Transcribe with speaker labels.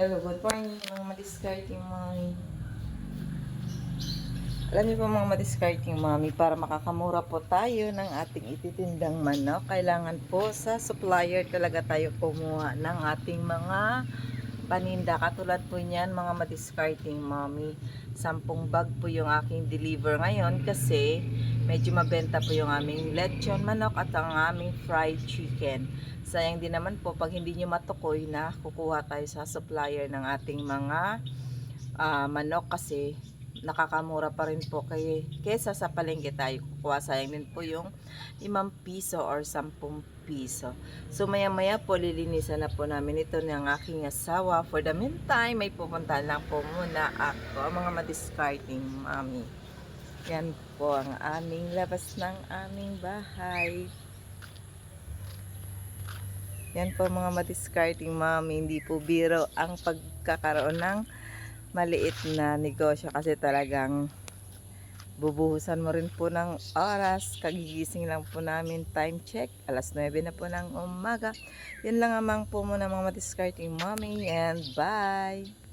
Speaker 1: Hello, good morning mga madiscarding mami. Alam niyo po mga madiscarding mami, para makakamura po tayo ng ating ititindang manok, kailangan po sa supplier talaga tayo kumuha ng ating mga paninda. Katulad po niyan mga madiscarding mami. Sampung bag po yung aking deliver ngayon kasi medyo mabenta po yung aming lechon manok at ang aming fried chicken. Sayang din naman po pag hindi nyo matukoy na kukuha tayo sa supplier ng ating mga ah, manok kasi nakakamura pa rin po. Kay kesa sa palengke tayo kukuha sayang din po yung 5 piso or 10 piso. So maya maya po lilinisan na po namin ito ng aking asawa. For the meantime may pupunta lang po muna ako. Mga madiscarding mami yan po ang aming labas ng aming bahay yan po mga madiscarding mami, hindi po biro ang pagkakaroon ng maliit na negosyo kasi talagang bubuhusan mo rin po ng oras. Kagigising lang po namin time check. Alas 9 na po ng umaga. Yan lang amang po muna mga madiscarding mami and bye!